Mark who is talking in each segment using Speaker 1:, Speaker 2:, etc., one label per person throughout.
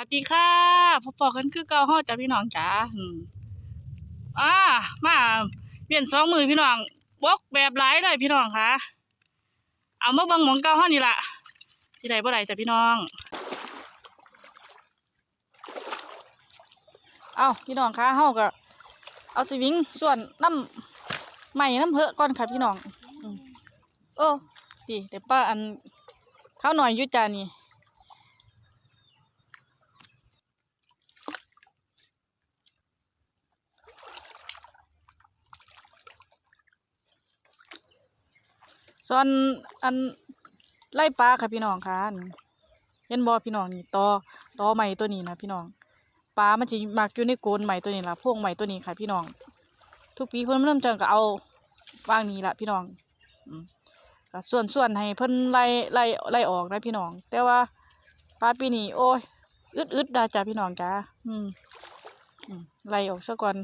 Speaker 1: วัสดีค่ะพบปอกันคือเก่าฮอจ้ะพี่น้องจ๋าอ่ามาเปลี่ยนสองมือพี่น้องบกแบบหลายเลยพี่น้องค่ะ เอามาเบิ่งหมองเก่าฮอนี่ล่ะที่ใดบ่ได้จ้ะพี่น้อง เอาพี่น้องคะเฮาก็เอาสวิงส่วนน้ำใหม่น้ำเพอะก่อนค่ะพี่น้องโอ้ดีเดี๋ยวป้าอันข้าวหน่อยยุจานี่ ส่วนอันไล่ปลาค่ะพี่น้องค่ะเห็นบ่พี่น้องนี่ตอตอใหม่ตัวนี้นะพี่น้องปลามันจะมักอยู่ในโกนใหม่ตัวนี้ละพวงใหม่ตัวนี้ค่ะพี่น้อง ทุกปีเพิ่นเริ่มจังก็เอาว่างนี้ละพี่น้องอืมก็ส่วนส่วนให้เพิ่นไล่ไล่ไล่ออกนะพี่น้อง แต่ว่าปลาปีนี้โอ้ยอึดอึดๆนะจ้ะพี่น้องจ้าอืมไล่ออกซะก่อน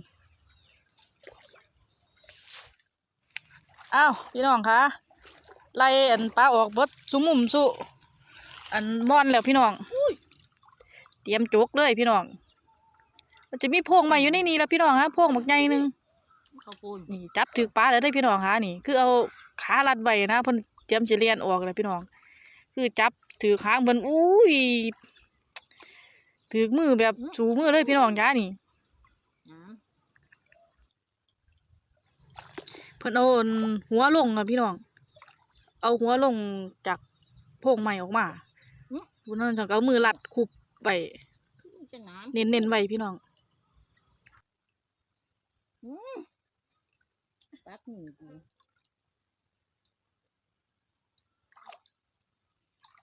Speaker 1: อ้าวพี่น้องคะ ไล่อันปลาออกเบดสุมุมสุอันม่อนแล้วพี่น้องเตรียมจุกเลยพี่น้องมันจะมีโพรงใหม่อยู่ในนี้แล้วพี่น้องฮะโพรงบักใหญ่หนึง
Speaker 2: ข้าวปุ้น
Speaker 1: นี่จับถือปลาแล้วได้พี่น้องฮะนี่คือเอาขาลัดไว้นะเพิ่นเตรียมจะเลียนออกเลยพี่น้อง คือจับถือค้างเบิ่นอุ้ยถือมือแบบสูมือเลยพี่น้องจ้านี่
Speaker 2: นะ
Speaker 1: เพิ่นเอาอันหัวลงอะพี่น้อง เอาหัวลงจากโพรงใหม่ออกมาวันนั้นจังก็เอามือลัดคุบไว้
Speaker 2: จะน้
Speaker 1: เน้นเน้นๆไว้พี่น้องำ
Speaker 2: ปักหนึ่งกู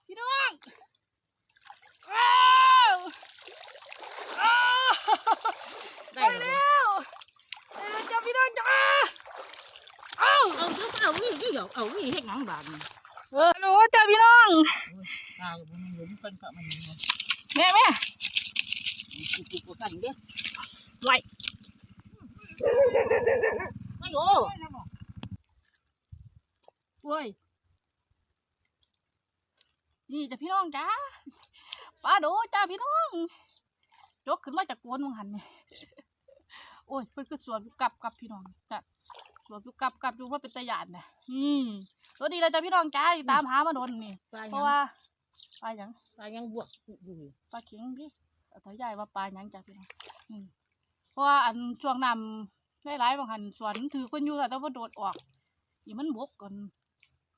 Speaker 1: พี่น้องอ้าวอ้าว
Speaker 2: ได้
Speaker 1: ได้
Speaker 2: แล้
Speaker 1: แล้ววได้แล้วจ้าพี่น้องจ้า อ้าว
Speaker 2: เอาคือเอาวิ่งที่เดี๋ยวเอาวิ่งเฮ็ดหยังบาดนี่
Speaker 1: เออฮัลโหลจ้าพี่น้อง
Speaker 2: ตายมันหลุมกันก็มัน
Speaker 1: แม่แม่
Speaker 2: กูกูกันเด้อ
Speaker 1: ไหว
Speaker 2: ไม่โอ้
Speaker 1: เว้ยนี่จ้าพี่น้องจ้าปลาโดจ้าพี่น้องยกขึ้นมาจากโกนมึงหันนี่โอ้ยเพิ่นคือสวนกลับกลับพี่น้องกลับ สวนอยู่กลับกลับอยู่ว่าเป็นตะยานเนี่ยอืมตัวดีเลยจ้าพี่น้องจ้าติดตามหามาโดนนี่
Speaker 2: ปลา
Speaker 1: เพ
Speaker 2: ยั
Speaker 1: ราะ
Speaker 2: ง
Speaker 1: ว่าปลาหยัง
Speaker 2: ปลายังบวกอยู่
Speaker 1: ปลาเข็งพี่เอาถ้าใหญ่ว่าปลาหยังจ้ะพี่น้องอืมเพราะว่าอันช่วงน้ำได้หลายบางหันสวนถือคนอยู่ค่ะแต่ว่าโดดออกอีมันบกกัน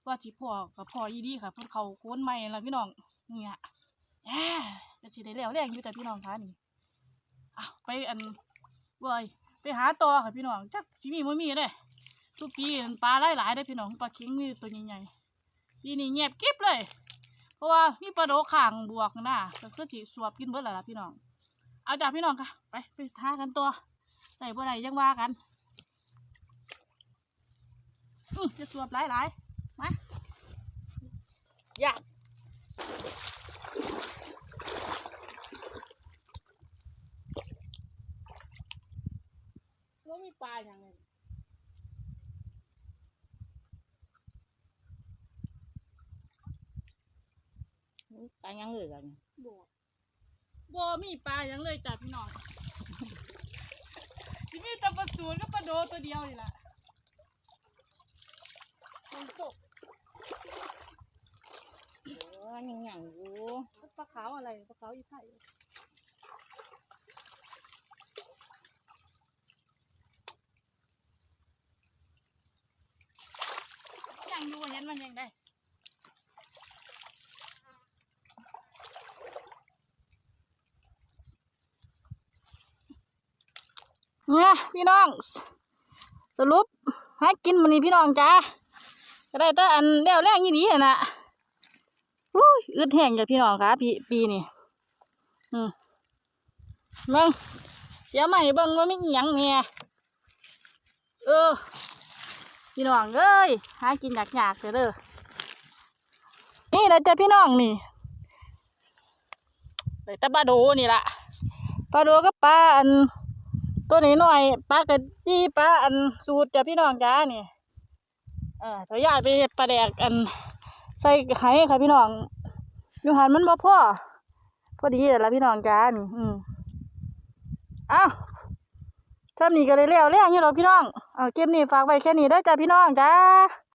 Speaker 1: ว่าที่พ่อกับพ่อยีดีค่ะเพิ่นเขาโคนใหม่แล้วพี่น้องเนี่ยแหมจะสิได้แล้วแรงอยู่แต่พี่น้องคะนี่อ้าวไปอันเว้ยไปหาต่อค่ะพี่น้องจักสิมีบ่มีเด้ ทุกปีอันปลาหลายหลายๆเด้อพี่น้องปลาเข็งมีตัวใหญ่ๆปีนี้เงียบกริบเลย เพราะว่ามีปลาโดข่างบวกนะก็คือสิสวบกินเบิดแล้วล่ะพี่น้อง เอาจ้ะพี่น้องค่ะไปไปท่ากันตัวใส่บ่ได้ยังว่ากันอือจะสวบหลายหลายๆมาอย่าว่ามีปลาอย่างไป
Speaker 2: ลายังเลยกัน
Speaker 1: บ่บ่มีปลาอย่างเลยจ้ะพี่น้องที่มีแต่ปลาสูนกับปลาโดตัวเดียวนี่แหละมันสุก
Speaker 2: โอ้ยังหยังอยู่
Speaker 1: ปลาขาวอะไรปลาขาวอีไทยยังดูเห็นมันยังได้เนี่ย พี่น้อง สรุปให้กินมันนี่พี่น้องจ้าก็ได้แต่อันเดียวแรงยี่ดีอะนะอุ้ยอึดแห้งจ้ะพี่น้องค่ะปีปีนี่อืมเบิ่งเสียใหม่เบิ่งว่าไม่อีหยังเนี่ยเออพี่น้องเอ้ยหากินยากๆเด้อเด้อนี่แหละจ้ะพี่น้องนี่แต่ปลาโดนี่ล่ะปลาโดกับปลาอัน ตัวนี้หน่อยปลากระดีปลาอันสูตรจ้ะพี่น้องจ้านี่เออเขาอยากไปเฮ็ดปลาแดกอันใส่ไข่ค่ะพี่น้องอยู่หันมันบ่พ่อพอดีแล้วล่ะพี่น้องจ้านี่อืมอ้าซ้ำนี้ก็เลยเล้วเล้วอยู่หรอพี่น้องเอาเกมนี้ฝากไว้แค่นี้ได้จ้าพี่น้องจ้า